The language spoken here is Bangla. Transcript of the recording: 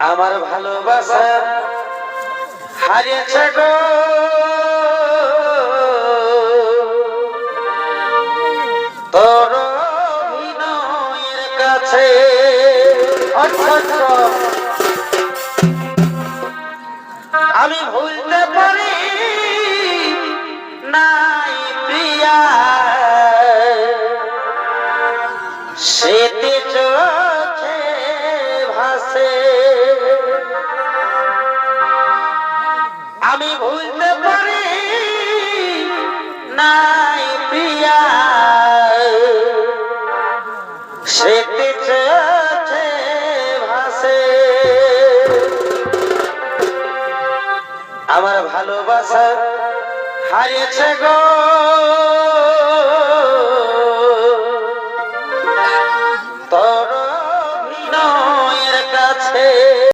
আমার ভালোবাসা হারিয়েছে গো। তোর অভিনয়ের কাছে। আমি ভুলতে পারি নাই প্রিয়া। সেতে চোখে ভাসে। আমি ভুলতে পারি নাই প্রিয়া। চোখে ভাসে? আমার ভালোবাসা হারিয়েছে গো।